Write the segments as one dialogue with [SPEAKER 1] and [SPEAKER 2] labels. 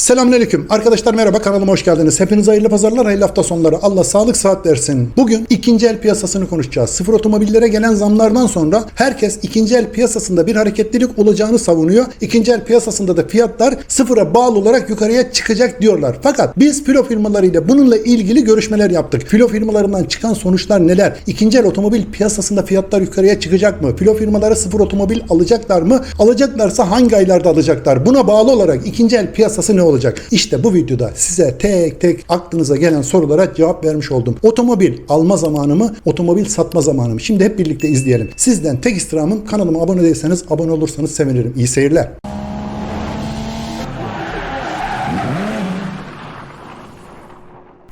[SPEAKER 1] Selamünaleyküm. Arkadaşlar merhaba kanalıma hoş geldiniz. Hepinize hayırlı pazarlar, hayırlı hafta sonları. Allah sağlık saat versin. Bugün ikinci el piyasasını konuşacağız. Sıfır otomobillere gelen zamlardan sonra herkes ikinci el piyasasında bir hareketlilik olacağını savunuyor. İkinci el piyasasında da fiyatlar sıfıra bağlı olarak yukarıya çıkacak diyorlar. Fakat biz filo firmalarıyla bununla ilgili görüşmeler yaptık. Filo firmalarından çıkan sonuçlar neler? İkinci el otomobil piyasasında fiyatlar yukarıya çıkacak mı? Filo firmaları sıfır otomobil alacaklar mı? Alacaklarsa hangi aylarda alacaklar? Buna bağlı olarak ikinci el piyasası ne olacak? İşte bu videoda size tek tek aklınıza gelen sorulara cevap vermiş oldum. Otomobil alma zamanı mı? Otomobil satma zamanı mı? Şimdi hep birlikte izleyelim. Sizden tek istirhamım kanalıma abone değilseniz abone olursanız sevinirim. İyi seyirler.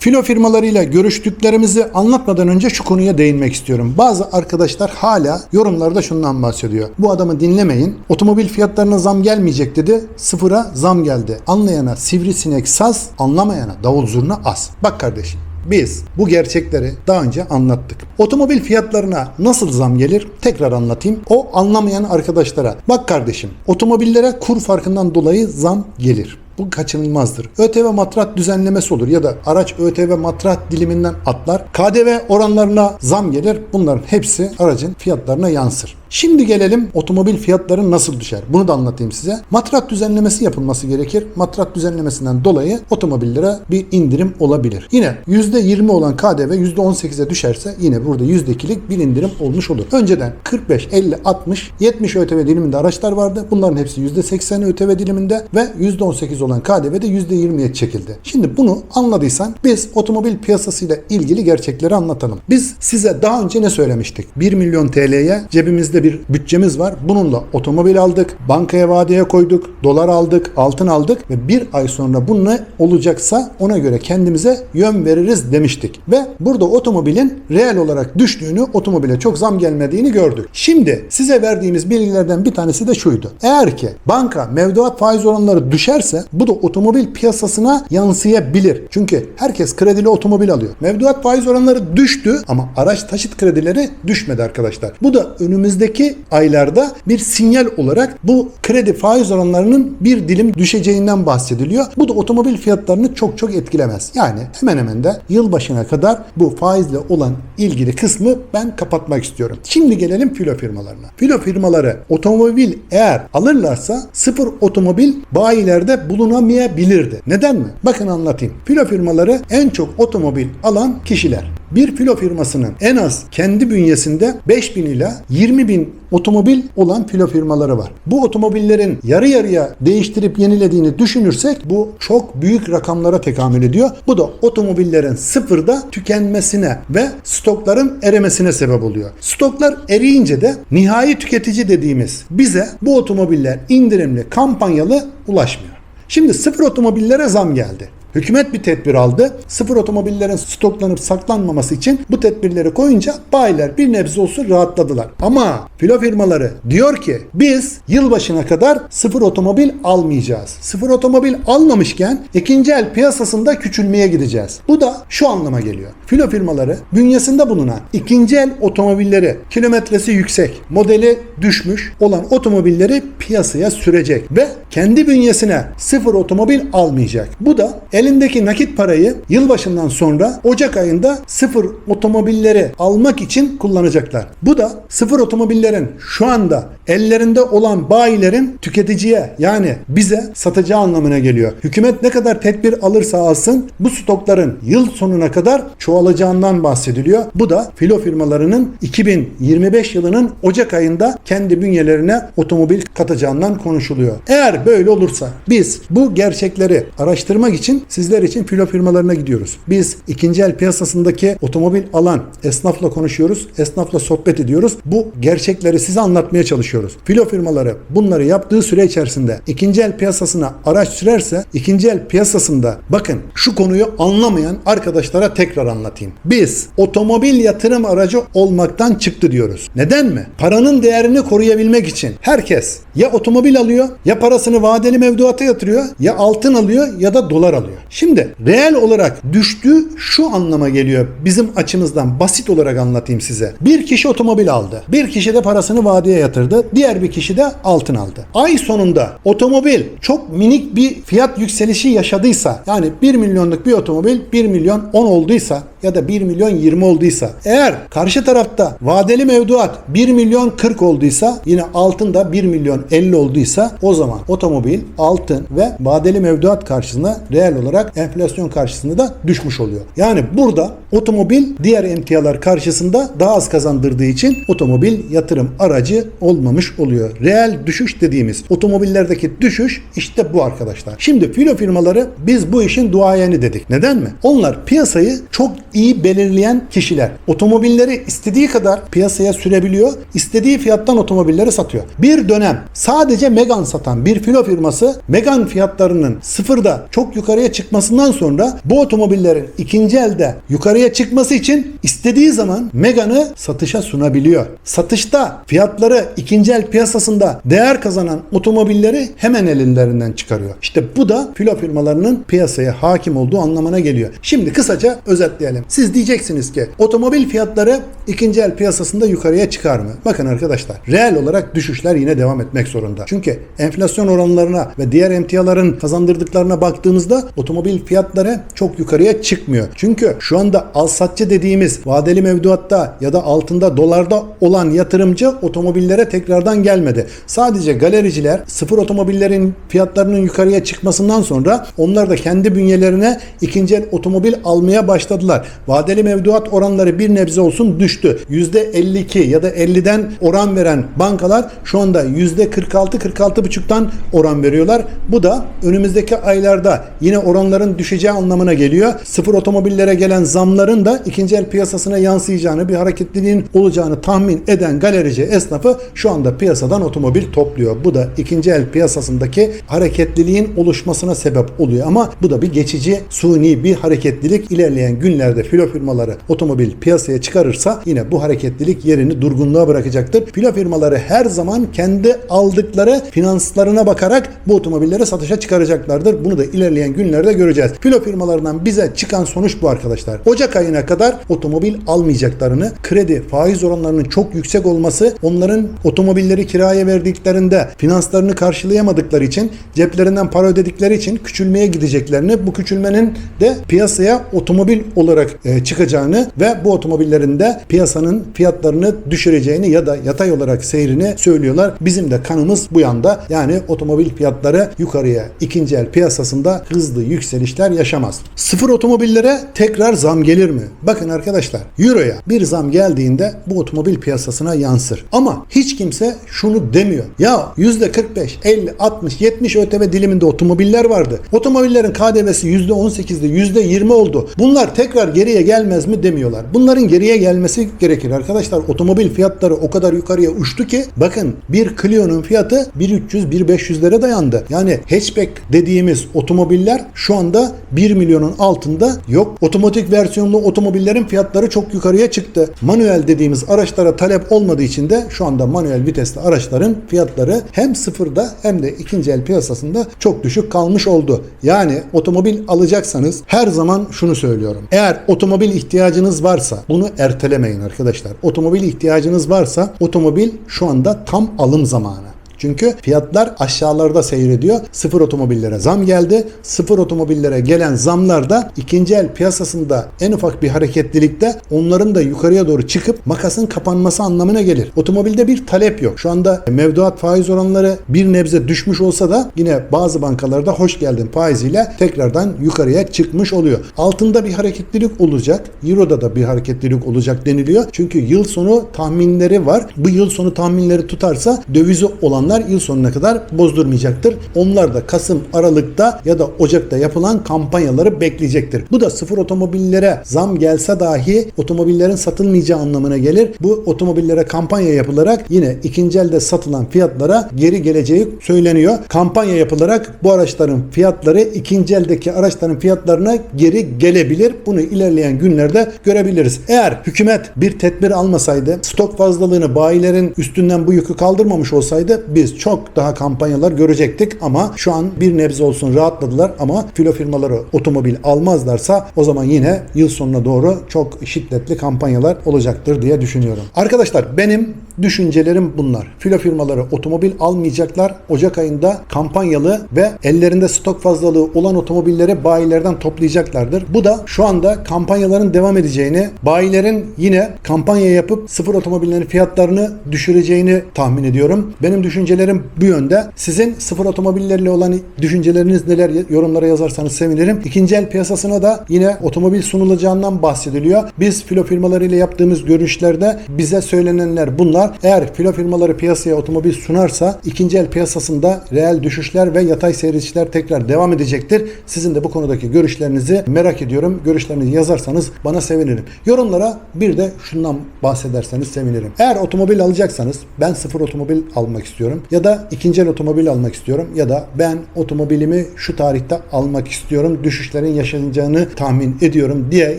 [SPEAKER 1] Filo firmalarıyla görüştüklerimizi anlatmadan önce şu konuya değinmek istiyorum. Bazı arkadaşlar hala yorumlarda şundan bahsediyor. Bu adamı dinlemeyin. Otomobil fiyatlarına zam gelmeyecek dedi. Sıfıra zam geldi. Anlayana sivrisinek saz, anlamayana davul zurna az. Bak kardeşim biz bu gerçekleri daha önce anlattık. Otomobil fiyatlarına nasıl zam gelir? Tekrar anlatayım. O anlamayan arkadaşlara. Bak kardeşim, otomobillere kur farkından dolayı zam gelir. Bu kaçınılmazdır. ÖTV matrat düzenlemesi olur ya da araç ÖTV matrat diliminden atlar. KDV oranlarına zam gelir. Bunların hepsi aracın fiyatlarına yansır. Şimdi gelelim otomobil fiyatları nasıl düşer? Bunu da anlatayım size. Matrat düzenlemesi yapılması gerekir. Matrat düzenlemesinden dolayı otomobillere bir indirim olabilir. Yine %20 olan KDV %18'e düşerse yine burada %2'lik bir indirim olmuş olur. Önceden 45, 50, 60, 70 ÖTV diliminde araçlar vardı. Bunların hepsi %80 ÖTV diliminde ve %18 olan KDV de %20'ye çekildi. Şimdi bunu anladıysan biz otomobil piyasasıyla ilgili gerçekleri anlatalım. Biz size daha önce ne söylemiştik? 1 milyon TL'ye cebimizde bir bütçemiz var. Bununla otomobil aldık, bankaya vadeye koyduk, dolar aldık, altın aldık ve bir ay sonra bu ne olacaksa ona göre kendimize yön veririz demiştik. Ve burada otomobilin reel olarak düştüğünü, otomobile çok zam gelmediğini gördük. Şimdi size verdiğimiz bilgilerden bir tanesi de şuydu. Eğer ki banka mevduat faiz oranları düşerse bu da otomobil piyasasına yansıyabilir. Çünkü herkes kredili otomobil alıyor. Mevduat faiz oranları düştü ama araç taşıt kredileri düşmedi arkadaşlar. Bu da önümüzdeki aylarda bir sinyal olarak bu kredi faiz oranlarının bir dilim düşeceğinden bahsediliyor. Bu da otomobil fiyatlarını çok çok etkilemez. Yani hemen hemen de yılbaşına kadar bu faizle olan ilgili kısmı ben kapatmak istiyorum. Şimdi gelelim filo firmalarına. Filo firmaları otomobil eğer alırlarsa sıfır otomobil bayilerde bulunamayabilirdi. Neden mi? Bakın anlatayım. Filo firmaları en çok otomobil alan kişiler. Bir filo firmasının en az kendi bünyesinde 5000 ila 20 bin otomobil olan filo firmaları var. Bu otomobillerin yarı yarıya değiştirip yenilediğini düşünürsek bu çok büyük rakamlara tekamül ediyor. Bu da otomobillerin sıfırda tükenmesine ve stokların erimesine sebep oluyor. Stoklar eriyince de nihai tüketici dediğimiz bize bu otomobiller indirimli, kampanyalı ulaşmıyor. Şimdi sıfır otomobillere zam geldi. Hükümet bir tedbir aldı. Sıfır otomobillerin stoklanıp saklanmaması için bu tedbirleri koyunca bayiler bir nebze olsun rahatladılar. Ama filo firmaları diyor ki biz yılbaşına kadar sıfır otomobil almayacağız. Sıfır otomobil almamışken ikinci el piyasasında küçülmeye gideceğiz. Bu da şu anlama geliyor. Filo firmaları bünyesinde bulunan ikinci el otomobilleri kilometresi yüksek, modeli düşmüş olan otomobilleri piyasaya sürecek ve kendi bünyesine sıfır otomobil almayacak. Bu da elindeki nakit parayı yılbaşından sonra Ocak ayında sıfır otomobilleri almak için kullanacaklar. Bu da sıfır otomobillerin şu anda ellerinde olan bayilerin tüketiciye yani bize satacağı anlamına geliyor. Hükümet ne kadar tedbir alırsa alsın bu stokların yıl sonuna kadar çoğalacağından bahsediliyor. Bu da filo firmalarının 2025 yılının Ocak ayında kendi bünyelerine otomobil katacağından konuşuluyor. Eğer böyle olursa biz bu gerçekleri araştırmak için sizler için filo firmalarına gidiyoruz. Biz ikinci el piyasasındaki otomobil alan esnafla konuşuyoruz. Esnafla sohbet ediyoruz. Bu gerçekleri size anlatmaya çalışıyoruz. Filo firmaları bunları yaptığı süre içerisinde ikinci el piyasasına araç sürerse ikinci el piyasasında bakın şu konuyu anlamayan arkadaşlara tekrar anlatayım. Biz otomobil yatırım aracı olmaktan çıktı diyoruz. Neden mi? Paranın değerini koruyabilmek için herkes ya otomobil alıyor ya parasını vadeli mevduata yatırıyor ya altın alıyor ya da dolar alıyor. Şimdi reel olarak düştü şu anlama geliyor. Bizim açımızdan basit olarak anlatayım size. Bir kişi otomobil aldı. Bir kişi de parasını vadeye yatırdı. Diğer bir kişi de altın aldı. Ay sonunda otomobil çok minik bir fiyat yükselişi yaşadıysa yani 1 milyonluk bir otomobil 1 milyon 10 olduysa ya da 1 milyon 20 olduysa eğer karşı tarafta vadeli mevduat 1 milyon 40 olduysa yine altın da 1 milyon 50 olduysa o zaman otomobil altın ve vadeli mevduat karşısında reel olarak enflasyon karşısında da düşmüş oluyor. Yani burada otomobil diğer emtialar karşısında daha az kazandırdığı için otomobil yatırım aracı olmamış oluyor. Reel düşüş dediğimiz otomobillerdeki düşüş işte bu arkadaşlar. Şimdi filo firmaları biz bu işin duayeni dedik. Neden mi? Onlar piyasayı çok iyi belirleyen kişiler. Otomobilleri istediği kadar piyasaya sürebiliyor. istediği fiyattan otomobilleri satıyor. Bir dönem sadece Megan satan bir filo firması Megan fiyatlarının sıfırda çok yukarıya çıkmasından sonra bu otomobillerin ikinci elde yukarıya çıkması için istediği zaman Megan'ı satışa sunabiliyor. Satışta fiyatları ikinci el piyasasında değer kazanan otomobilleri hemen ellerinden çıkarıyor. İşte bu da filo firmalarının piyasaya hakim olduğu anlamına geliyor. Şimdi kısaca özetleyelim. Siz diyeceksiniz ki otomobil fiyatları ikinci el piyasasında yukarıya çıkar mı? Bakın arkadaşlar reel olarak düşüşler yine devam etmek zorunda. Çünkü enflasyon oranlarına ve diğer emtiaların kazandırdıklarına baktığımızda otomobil fiyatları çok yukarıya çıkmıyor. Çünkü şu anda al satçı dediğimiz vadeli mevduatta ya da altında dolarda olan yatırımcı otomobillere tekrardan gelmedi. Sadece galericiler sıfır otomobillerin fiyatlarının yukarıya çıkmasından sonra onlar da kendi bünyelerine ikinci el otomobil almaya başladılar. Vadeli mevduat oranları bir nebze olsun düştü. %52 ya da 50'den oran veren bankalar şu anda %46-46,5'tan oran veriyorlar. Bu da önümüzdeki aylarda yine oranların düşeceği anlamına geliyor. Sıfır otomobillere gelen zamların da ikinci el piyasasına yansıyacağını, bir hareketliliğin olacağını tahmin eden galerici esnafı şu anda piyasadan otomobil topluyor. Bu da ikinci el piyasasındaki hareketliliğin oluşmasına sebep oluyor. Ama bu da bir geçici, suni bir hareketlilik. İlerleyen günlerde filo firmaları otomobil piyasaya çıkarırsa yine bu hareketlilik yerini durgunluğa bırakacaktır. Filo firmaları her zaman kendi aldıkları finanslarına bakarak bu otomobilleri satışa çıkaracaklardır. Bunu da ilerleyen günlerde göreceğiz. Filo firmalarından bize çıkan sonuç bu arkadaşlar. Ocak ayına kadar otomobil almayacaklarını, kredi faiz oranlarının çok yüksek olması, onların otomobilleri kiraya verdiklerinde finanslarını karşılayamadıkları için, ceplerinden para ödedikleri için küçülmeye gideceklerini, bu küçülmenin de piyasaya otomobil olarak e, çıkacağını ve bu otomobillerin de piyasanın fiyatlarını düşüreceğini ya da yatay olarak seyrini söylüyorlar. Bizim de kanımız bu yanda. Yani otomobil fiyatları yukarıya ikinci el piyasasında hızlı yükselişler yaşamaz. Sıfır otomobillere tekrar zam gelir mi? Bakın arkadaşlar Euro'ya bir zam geldiğinde bu otomobil piyasasına yansır. Ama hiç kimse şunu demiyor. Ya %45, 50, 60, 70 ÖTV diliminde otomobiller vardı. Otomobillerin KDV'si %18'de %20 oldu. Bunlar tekrar geriye gelmez mi demiyorlar. Bunların geriye gelmesi gerekir arkadaşlar. Otomobil fiyatları o kadar yukarıya uçtu ki bakın bir Clio'nun fiyatı 1300-1500'lere dayandı. Yani hatchback dediğimiz otomobiller şu anda 1 milyonun altında yok. Otomatik versiyonlu otomobillerin fiyatları çok yukarıya çıktı. Manuel dediğimiz araçlara talep olmadığı için de şu anda manuel vitesli araçların fiyatları hem sıfırda hem de ikinci el piyasasında çok düşük kalmış oldu. Yani otomobil alacaksanız her zaman şunu söylüyorum. Eğer otomobil ihtiyacınız varsa bunu ertelemeyin arkadaşlar. Otomobil ihtiyacınız varsa otomobil şu anda tam alım zamanı. Çünkü fiyatlar aşağılarda seyrediyor. Sıfır otomobillere zam geldi. Sıfır otomobillere gelen zamlar da ikinci el piyasasında en ufak bir hareketlilikte onların da yukarıya doğru çıkıp makasın kapanması anlamına gelir. Otomobilde bir talep yok. Şu anda mevduat faiz oranları bir nebze düşmüş olsa da yine bazı bankalarda hoş geldin faiziyle tekrardan yukarıya çıkmış oluyor. Altında bir hareketlilik olacak. Euro'da da bir hareketlilik olacak deniliyor. Çünkü yıl sonu tahminleri var. Bu yıl sonu tahminleri tutarsa dövizi olan olanlar yıl sonuna kadar bozdurmayacaktır. Onlar da Kasım, Aralık'ta ya da Ocak'ta yapılan kampanyaları bekleyecektir. Bu da sıfır otomobillere zam gelse dahi otomobillerin satılmayacağı anlamına gelir. Bu otomobillere kampanya yapılarak yine ikinci elde satılan fiyatlara geri geleceği söyleniyor. Kampanya yapılarak bu araçların fiyatları ikinci eldeki araçların fiyatlarına geri gelebilir. Bunu ilerleyen günlerde görebiliriz. Eğer hükümet bir tedbir almasaydı, stok fazlalığını bayilerin üstünden bu yükü kaldırmamış olsaydı biz çok daha kampanyalar görecektik ama şu an bir nebze olsun rahatladılar ama filo firmaları otomobil almazlarsa o zaman yine yıl sonuna doğru çok şiddetli kampanyalar olacaktır diye düşünüyorum. Arkadaşlar benim düşüncelerim bunlar. Filo firmaları otomobil almayacaklar. Ocak ayında kampanyalı ve ellerinde stok fazlalığı olan otomobilleri bayilerden toplayacaklardır. Bu da şu anda kampanyaların devam edeceğini, bayilerin yine kampanya yapıp sıfır otomobillerin fiyatlarını düşüreceğini tahmin ediyorum. Benim düşüncelerim bu yönde. Sizin sıfır otomobillerle olan düşünceleriniz neler yorumlara yazarsanız sevinirim. İkinci el piyasasına da yine otomobil sunulacağından bahsediliyor. Biz filo firmalarıyla yaptığımız görüşlerde bize söylenenler bunlar. Eğer filo firmaları piyasaya otomobil sunarsa ikinci el piyasasında reel düşüşler ve yatay seyredişler tekrar devam edecektir. Sizin de bu konudaki görüşlerinizi merak ediyorum. Görüşlerinizi yazarsanız bana sevinirim. Yorumlara bir de şundan bahsederseniz sevinirim. Eğer otomobil alacaksanız ben sıfır otomobil almak istiyorum ya da ikinci el otomobil almak istiyorum ya da ben otomobilimi şu tarihte almak istiyorum. Düşüşlerin yaşanacağını tahmin ediyorum diye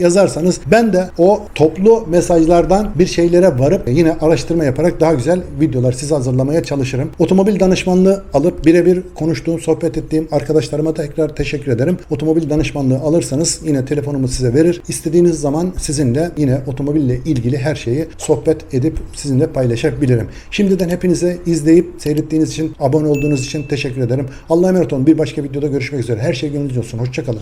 [SPEAKER 1] yazarsanız ben de o toplu mesajlardan bir şeylere varıp yine araştırma yaparak daha güzel videolar size hazırlamaya çalışırım. Otomobil danışmanlığı alıp birebir konuştuğum, sohbet ettiğim arkadaşlarıma tekrar teşekkür ederim. Otomobil danışmanlığı alırsanız yine telefonumu size verir. İstediğiniz zaman sizinle yine otomobille ilgili her şeyi sohbet edip sizinle paylaşabilirim. Şimdiden hepinize izleyip seyrettiğiniz için, abone olduğunuz için teşekkür ederim. Allah'a emanet olun. Bir başka videoda görüşmek üzere. Her şey gönlünüzce olsun. Hoşçakalın.